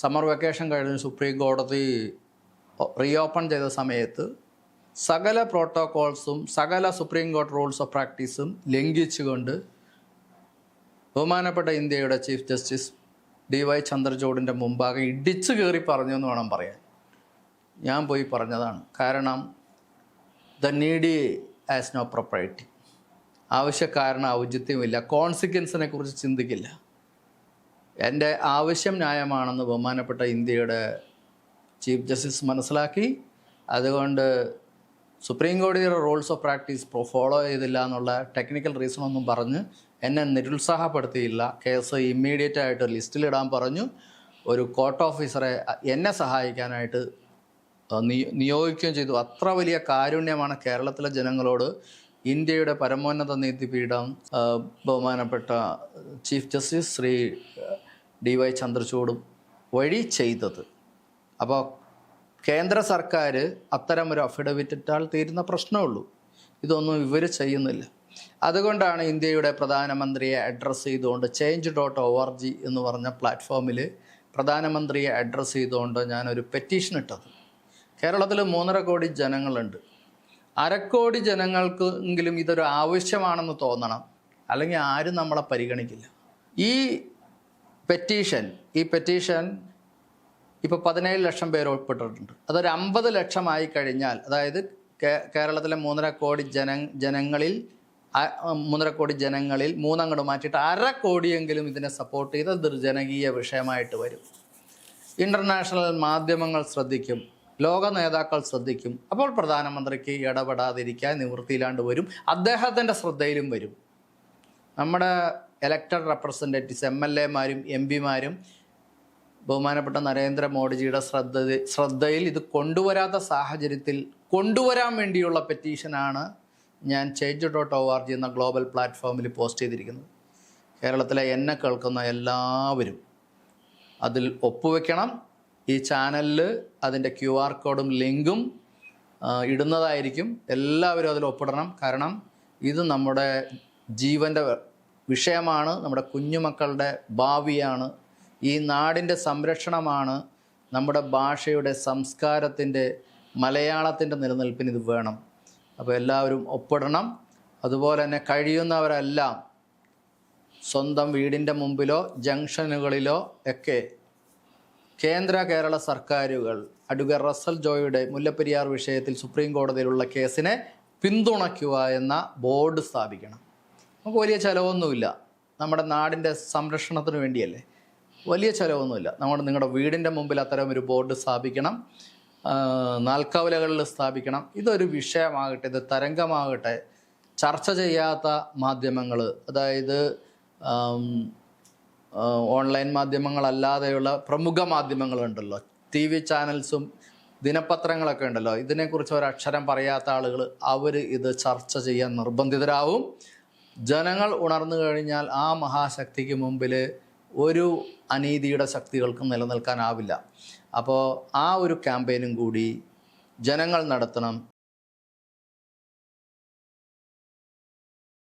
Summer vacation കഴിഞ്ഞ് supreme കോടതി reopen ചെയ്ത സമയത്ത് സകല പ്രോട്ടോകോൾസും സകല സുപ്രീം കോർട്ട് റൂൾസ് ഓഫ് പ്രാക്ടീസും ലംഘിച്ചുകൊണ്ട് ബഹുമാനപ്പെട്ട ഇന്ത്യയുടെ ചീഫ് ജസ്റ്റിസ് ഡി വൈ ചന്ദ്രചൂഡിന്റെ മുമ്പാകെ ഇടിച്ചു കയറി പറഞ്ഞു എന്ന് വേണം പറയാൻ. ഞാൻ പോയി പറഞ്ഞതാണ്. കാരണം the needy has no propriety ആവശ്യക്കാരന് ഔചിത്യമില്ല. കോൺസിക്വൻസിനെ കുറിച്ച് ചിന്തിക്കില്ല. എന്റെ ആവശ്യം ന്യായമാണെന്ന് ബഹുമാനപ്പെട്ട ഇന്ത്യയുടെ ചീഫ് ജസ്റ്റിസ് മനസ്സിലാക്കി. അതുകൊണ്ട് സുപ്രീം കോടതിയുടെ റൂൾസ് ഓഫ് പ്രാക്ടീസ് ഫോളോ ചെയ്തില്ല എന്നുള്ള ടെക്നിക്കൽ റീസൺ ഒന്നും പറഞ്ഞ് എന്നെ നിരുത്സാഹപ്പെടുത്തിയില്ല. കേസ് ഇമ്മീഡിയറ്റ് ആയിട്ട് ലിസ്റ്റിലിടാൻ പറഞ്ഞു. ഒരു കോർട്ട് ഓഫീസറെ എന്നെ സഹായിക്കാനായിട്ട് നിയ- നിയോഗിക്കുകയും ചെയ്തു. അത്ര വലിയ കാരുണ്യമാണ് കേരളത്തിലെ ജനങ്ങളോട് ഇന്ത്യയുടെ പരമോന്നത നീതിപീഠം ബഹുമാനപ്പെട്ട chief justice Shri D Y ചന്ദ്രചൂഡും വഴി ചെയ്തത്. അപ്പോൾ കേന്ദ്ര സർക്കാർ അത്തരം ഒരു അഫിഡവിറ്റ് ഇട്ടാൽ തീരുന്ന പ്രശ്നമുള്ളൂ. ഇതൊന്നും ഇവർ ചെയ്യുന്നില്ല. അതുകൊണ്ടാണ് ഇന്ത്യയുടെ പ്രധാനമന്ത്രിയെ അഡ്രസ്സ് ചെയ്തുകൊണ്ട് change dot O R G എന്ന് പറഞ്ഞ പ്ലാറ്റ്ഫോമിൽ പ്രധാനമന്ത്രിയെ അഡ്രസ്സ് ചെയ്തുകൊണ്ട് ഞാനൊരു പെറ്റീഷൻ ഇട്ടത്. കേരളത്തിൽ മൂന്നര കോടി ജനങ്ങളുണ്ട്. അരക്കോടി ജനങ്ങൾക്ക് എങ്കിലും ഇതൊരു ആവശ്യമാണെന്ന് തോന്നണം. അല്ലെങ്കിൽ ആരും നമ്മളെ പരിഗണിക്കില്ല. ഈ പെറ്റീഷൻ ഈ പെറ്റീഷൻ ഇപ്പോൾ പതിനേഴ് ലക്ഷം പേര് ഉൾപ്പെട്ടിട്ടുണ്ട്. അതൊരു അമ്പത് ലക്ഷമായി കഴിഞ്ഞാൽ അതായത് കേരളത്തിലെ മൂന്നര കോടി ജന ജനങ്ങളിൽ മൂന്നര കോടി ജനങ്ങളിൽ മൂന്നങ്ങോട്ട് മാറ്റിയിട്ട് അര കോടിയെങ്കിലും ഇതിനെ സപ്പോർട്ട് ചെയ്ത് ഇതൊരു ജനകീയ വിഷയമായിട്ട് വരും. ഇന്റർനാഷണൽ മാധ്യമങ്ങൾ ശ്രദ്ധിക്കും ലോക നേതാക്കൾ ശ്രദ്ധിക്കും. അപ്പോൾ പ്രധാനമന്ത്രിക്ക് ഇടപെടാതിരിക്കാൻ നിവൃത്തിയിലാണ്ട് വരും. അദ്ദേഹത്തിന്റെ ശ്രദ്ധയിലും വരും. നമ്മുടെ എലക്റ്റഡ് റെപ്രസെന്റേറ്റീവ്സ് എം എൽ എമാരും എം പിമാരും ബഹുമാനപ്പെട്ട നരേന്ദ്രമോദിജിയുടെ ശ്രദ്ധ ശ്രദ്ധയിൽ ഇത് കൊണ്ടുവരാത്ത സാഹചര്യത്തിൽ കൊണ്ടുവരാൻ വേണ്ടിയുള്ള പെറ്റീഷനാണ് ഞാൻ change dot O R G എന്ന ഗ്ലോബൽ പ്ലാറ്റ്ഫോമിൽ പോസ്റ്റ് ചെയ്തിരിക്കുന്നത്. കേരളത്തിലെ എന്നെ കേൾക്കുന്ന എല്ലാവരും അതിൽ ഒപ്പുവെക്കണം. ഈ ചാനലിൽ അതിന്റെ ക്യു ആർ കോഡും ലിങ്കും ഇടുന്നതായിരിക്കും. എല്ലാവരും അതിൽ ഒപ്പിടണം. കാരണം ഇത് നമ്മുടെ ജീവന്റെ വിഷയമാണ്. നമ്മുടെ കുഞ്ഞുമക്കളുടെ ഭാവിയാണ്. ഈ നാടിന്റെ സംരക്ഷണമാണ് നമ്മുടെ ഭാഷയുടെ സംസ്കാരത്തിന്റെ മലയാളത്തിന്റെ നിലനിൽപ്പിന് ഇത് വേണം. അപ്പോൾ എല്ലാവരും ഒപ്പിടണം. അതുപോലെ തന്നെ കഴിയുന്നവരെല്ലാം സ്വന്തം വീടിന്റെ മുമ്പിലോ ജംഗ്ഷനുകളിലോ ഒക്കെ കേന്ദ്ര കേരള സർക്കാരുകൾ അഡ്വക്കേറ്റ് റസൽ ജോയുടെ മുല്ലപ്പെരിയാർ വിഷയത്തിൽ സുപ്രീം കോടതിയിലുള്ള കേസിനെ പിന്തുണയ്ക്കുക എന്ന ബോർഡ് സ്ഥാപിക്കണം. നമുക്ക് വലിയ ചിലവൊന്നുമില്ല. നമ്മുടെ നാടിന്റെ സംരക്ഷണത്തിന് വേണ്ടിയല്ലേ? വലിയ ചിലവൊന്നുമില്ല. നമ്മുടെ നിങ്ങളുടെ വീടിന്റെ മുമ്പിൽ അത്തരം ഒരു ബോർഡ് സ്ഥാപിക്കണം. നാൽക്കവലകളിൽ സ്ഥാപിക്കണം. ഇതൊരു വിഷയമാകട്ടെ ഇത് തരംഗമാകട്ടെ ചർച്ച ചെയ്യാത്ത മാധ്യമങ്ങൾ അതായത് ഓൺലൈൻ മാധ്യമങ്ങളല്ലാതെയുള്ള പ്രമുഖ മാധ്യമങ്ങളുണ്ടല്ലോ ടി വി ചാനൽസും ദിനപത്രങ്ങളൊക്കെ ഉണ്ടല്ലോ. ഇതിനെക്കുറിച്ച് ഒരക്ഷരം പറയാത്ത ആളുകൾ അവർ ഇത് ചർച്ച ചെയ്യാൻ നിർബന്ധിതരാവും. ജനങ്ങൾ ഉണർന്നു കഴിഞ്ഞാൽ ആ മഹാശക്തിക്ക് മുമ്പിൽ ഒരു അനീതിയുടെ ശക്തികൾക്കും നിലനിൽക്കാനാവില്ല. അപ്പോൾ ആ ഒരു ക്യാമ്പയിനും കൂടി ജനങ്ങൾ നടത്തണം.